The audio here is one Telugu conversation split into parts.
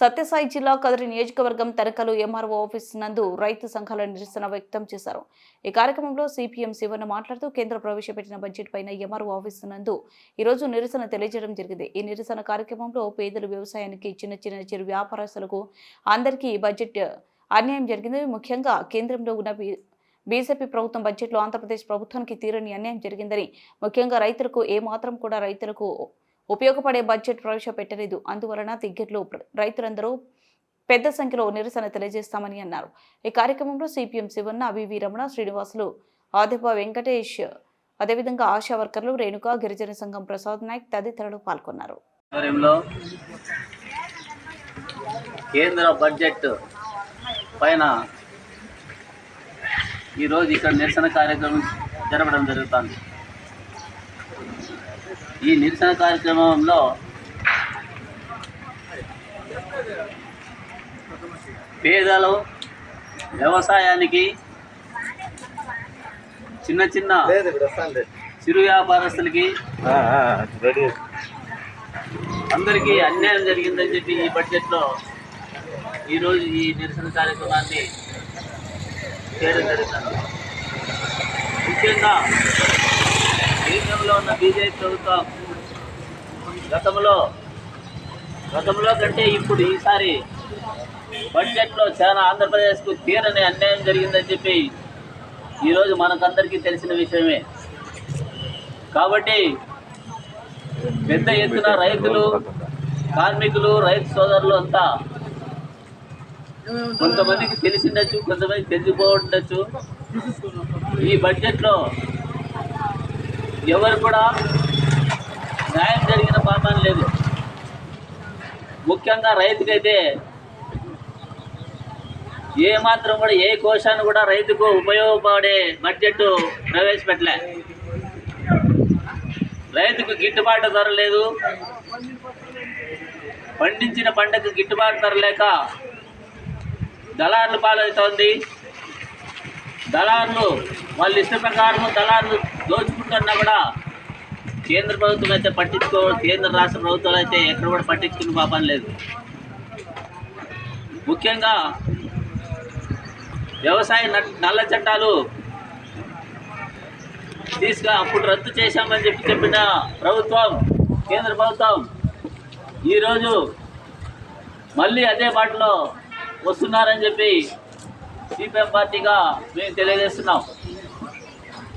సత్యసాయి జిల్లా కదరి నియోజకవర్గం తనకలు ఎంఆర్ఓ ఆఫీస్ నందు రైతు సంఘాల నిరసన వ్యక్తం చేశారు. ఈ కార్యక్రమంలో సిపిఎం శివన్న మాట్లాడుతూ కేంద్ర ప్రవేశపెట్టిన బడ్జెట్ పైన ఎంఆర్ఓ ఆఫీస్ నందు ఈ రోజు నిరసన తెలియజేయడం జరిగింది. ఈ నిరసన కార్యక్రమంలో పేదలు వ్యవసాయానికి చిన్న చిన్న చిరు వ్యాపారస్తులకు అందరికీ ఈ బడ్జెట్ అన్యాయం జరిగింది. ముఖ్యంగా కేంద్రంలో ఉన్న బీజేపీ ప్రభుత్వం బడ్జెట్లో ఆంధ్రప్రదేశ్ ప్రభుత్వానికి తీరని అన్యాయం జరిగిందని ముఖ్యంగా రైతులకు ఏ మాత్రం కూడా రైతులకు ఉపయోగపడే బడ్జెట్ ప్రవేశపెట్టలేదు. అందువలన తిగ్గెట్లో రైతులందరూ పెద్ద సంఖ్యలో నిరసన తెలియజేస్తామని అన్నారు. ఈ కార్యక్రమంలో సిపిఎం శివన్న అవివి రమణ శ్రీనివాసులు ఆదిప వెంకటేష్ అదేవిధంగా ఆశా వర్కర్లు రేణుక గిరిజన సంఘం ప్రసాద్ నాయక్ తదితరులు పాల్గొన్నారు. కేంద్ర బడ్జెట్ పైన ఈరోజు ఇక్కడ నిరసన కార్యక్రమం జరపడం జరుగుతుంది. ఈ నిరసన కార్యక్రమంలో పేదలు వ్యవసాయానికి చిన్న చిన్న చిరు వ్యాపారస్తులకి అందరికీ అన్యాయం జరిగిందని చెప్పి ఈ బడ్జెట్లో ఈరోజు ఈ నిరసన కార్యక్రమాన్ని చేయడం జరుగుతుంది. ముఖ్యంగా కేంద్రంలో ఉన్న బీజేపీ ప్రభుత్వం గతంలో గతంలో కంటే ఇప్పుడు ఈసారి బడ్జెట్లో చాలా ఆంధ్రప్రదేశ్కు తీరని అన్యాయం జరిగిందని చెప్పి ఈరోజు మనకందరికీ తెలిసిన విషయమే. కాబట్టి పెద్ద ఎత్తున రైతులు కార్మికులు రైతు సోదరులు అంతా కొంతమందికి తెలిసిండొచ్చు కొంతమందికి తెలిసిపోతుండొచ్చు ఈ బడ్జెట్లో ఎవరు కూడా న్యాయం జరిగిన పాపం లేదు. ముఖ్యంగా రైతుకైతే ఏ మాత్రం కూడా ఏ కోశాన్ని కూడా రైతుకు ఉపయోగపడే బడ్జెట్ ప్రవేశపెట్టలే. రైతుకు గిట్టుబాటు ధర లేదు. పండించిన పంటకు గిట్టుబాటు ధర లేక దళారులు పాలవుతోంది. దళారులు వాళ్ళ ఇష్ట ప్రకారం దళారులు కన్నా కూడా కేంద్ర ప్రభుత్వం అయితే పట్టించుకో కేంద్ర రాష్ట్ర ప్రభుత్వాలు అయితే ఎక్కడ కూడా పట్టించుకునే పాపం లేదు. ముఖ్యంగా వ్యవసాయ నల్ల చట్టాలు తీసుకు అప్పుడు రద్దు చేశామని చెప్పి చెప్పిన ప్రభుత్వం కేంద్ర ప్రభుత్వం ఈరోజు మళ్ళీ అదే బాటలో వస్తున్నారని చెప్పి సిపిఎం పార్టీగా మేము తెలియజేస్తున్నాం.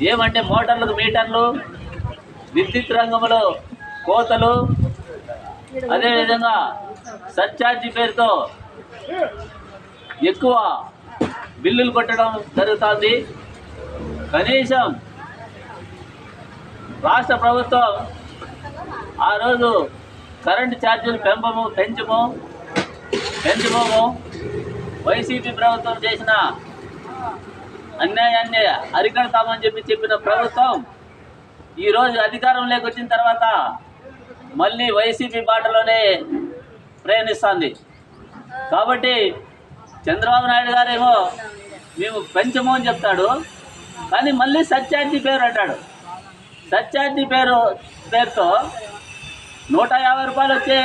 ఏమంటే మోటార్లకు మీటర్లు విద్యుత్ రంగంలో కోతలు అదేవిధంగా సర్ఛార్జీ పేరుతో ఎక్కువ బిల్లులు కొట్టడం జరుగుతుంది. కనీసం రాష్ట్ర ప్రభుత్వం ఆ రోజు కరెంటు ఛార్జీలు పెంపము పెంచము పెంచబోము. వైసీపీ ప్రభుత్వం చేసిన అన్యాయాన్ని అరికడతామని చెప్పి చెప్పిన ప్రభుత్వం ఈరోజు అధికారంలోకి వచ్చిన తర్వాత మళ్ళీ వైసీపీ బాటలోనే ప్రయాణిస్తుంది. కాబట్టి చంద్రబాబు నాయుడు గారేమో మేము పెంచము అని చెప్తాడు కానీ మళ్ళీ సత్యార్థి పేరు అంటాడు. సత్యార్థి పేరు పేరుతో నూట యాభై రూపాయలు వచ్చే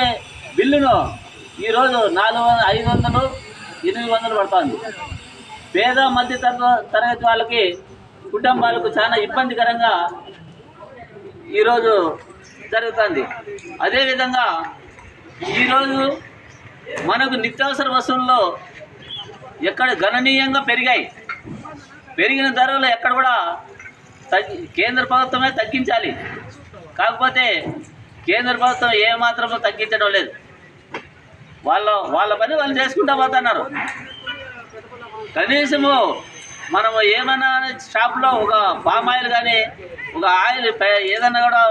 బిల్లును ఈరోజు నాలుగు వందల ఐదు వందలు ఎనిమిది వందలు పడుతుంది. పేద మధ్య తరగ- తరగతి వాళ్ళకి కుటుంబాలకు చాలా ఇబ్బందికరంగా ఈరోజు జరుగుతుంది. అదేవిధంగా ఈరోజు మనకు నిత్యావసర వస్తువుల్లో ఎక్కడ గణనీయంగా పెరిగాయి. పెరిగిన ధరలు ఎక్కడ కూడా తగ్గి కేంద్ర ప్రభుత్వమే తగ్గించాలి. కాకపోతే కేంద్ర ప్రభుత్వం ఏ తగ్గించడం లేదు. వాళ్ళ వాళ్ళ పని వాళ్ళు చేసుకుంటా పోతున్నారు. కనీసము మనము ఏమైనా షాప్లో ఒక పామ్ ఆయిల్ కానీ ఒక ఆయిల్ ఏదైనా కూడా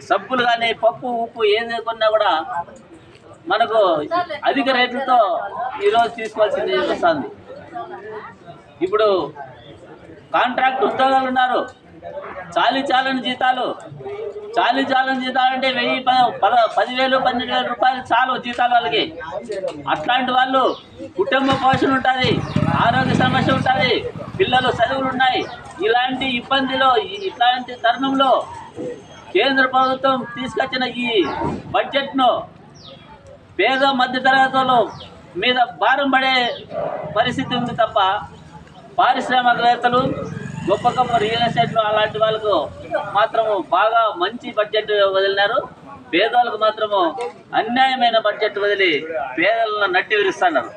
సబ్బులు కానీ పప్పు ఉప్పు ఏది కొన్నా కూడా మనకు అధిక రేట్లతో ఈరోజు తీసుకోవాల్సింది వస్తుంది. ఇప్పుడు కాంట్రాక్ట్ ఉద్యోగాలు ఉన్నారు. చాలీ చాలని జీతాలు. చాలీ చాలని జీతాలు అంటే వెయ్యి పద పదివేలు పన్నెండు వేల రూపాయలు చాలు జీతాలు వాళ్ళకి. అట్లాంటి వాళ్ళు కుటుంబ పోషణ ఉంటుంది ఆరోగ్య సమస్య ఉంటుంది పిల్లలు చదువులు ఉన్నాయి. ఇలాంటి ఇబ్బందిలో ఇట్లాంటి తరుణంలో కేంద్ర ప్రభుత్వం తీసుకొచ్చిన ఈ బడ్జెట్ను పేద మధ్య తరగతులు మీద భారం పడే పరిస్థితి ఉంది తప్ప పారిశ్రామికవేత్తలు గొప్ప గొప్ప రియల్ ఎస్టేట్లు అలాంటి వాళ్ళకు మాత్రము బాగా మంచి బడ్జెట్ వదిలినారు. పేదలకు మాత్రము అన్యాయమైన బడ్జెట్ వదిలి పేదలను నట్టి విరుస్తున్నారు.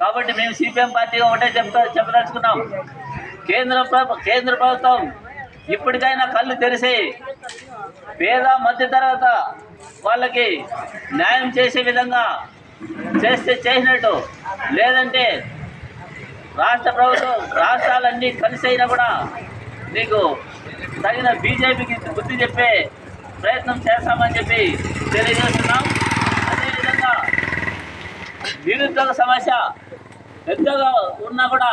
కాబట్టి మేము సిపిఎం పార్టీగా ఒకటే చెప్తా చెప్పదలుచుకున్నాం. కేంద్ర కేంద్ర ప్రభుత్వం ఇప్పటికైనా కళ్ళు తెరిసి పేద మధ్య తరగత వాళ్ళకి న్యాయం చేసే విధంగా చేస్తే చేసినట్టు లేదంటే రాష్ట్ర ప్రభుత్వం రాష్ట్రాలన్నీ కలిసి అయినా కూడా మీకు తగిన బీజేపీకి బుద్ధి చెప్పే ప్రయత్నం చేస్తామని చెప్పి తెలియజేస్తున్నాం. అదేవిధంగా నిరుద్యోగ సమస్య పెద్దగా ఉన్నా కూడా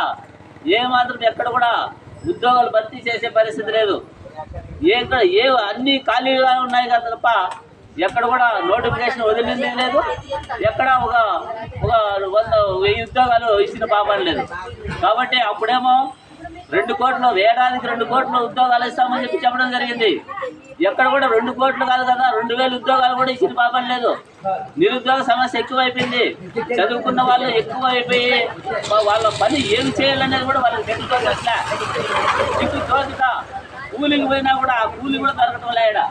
ఏమాత్రం ఎక్కడ కూడా ఉద్యోగాలు భర్తీ చేసే పరిస్థితి లేదు. ఏ ఏ అన్ని ఖాళీగా ఉన్నాయి కదా తప్ప ఎక్కడ కూడా నోటిఫికేషన్ వదిలింది లేదు. ఎక్కడ ఒక ఒక వంద వెయ్యి ఉద్యోగాలు ఇచ్చిన పాపం లేదు. కాబట్టి అప్పుడేమో రెండు కోట్లు ఏడాదికి రెండు కోట్ల ఉద్యోగాలు ఇస్తామని చెప్పి చెప్పడం జరిగింది. ఎక్కడ కూడా రెండు కోట్లు కాదు కదా రెండు వేల ఉద్యోగాలు కూడా ఇచ్చిన పాపం లేదు. నిరుద్యోగ సమస్య ఎక్కువైపోయింది. చదువుకున్న వాళ్ళు ఎక్కువ అయిపోయి వాళ్ళ పని ఏం చేయాలనేది కూడా వాళ్ళకి తెలుసుకోవట్లే దిక్కు తోచుక కూలికి పోయినా కూడా ఆ కూలి కూడా దొరకటం లేడా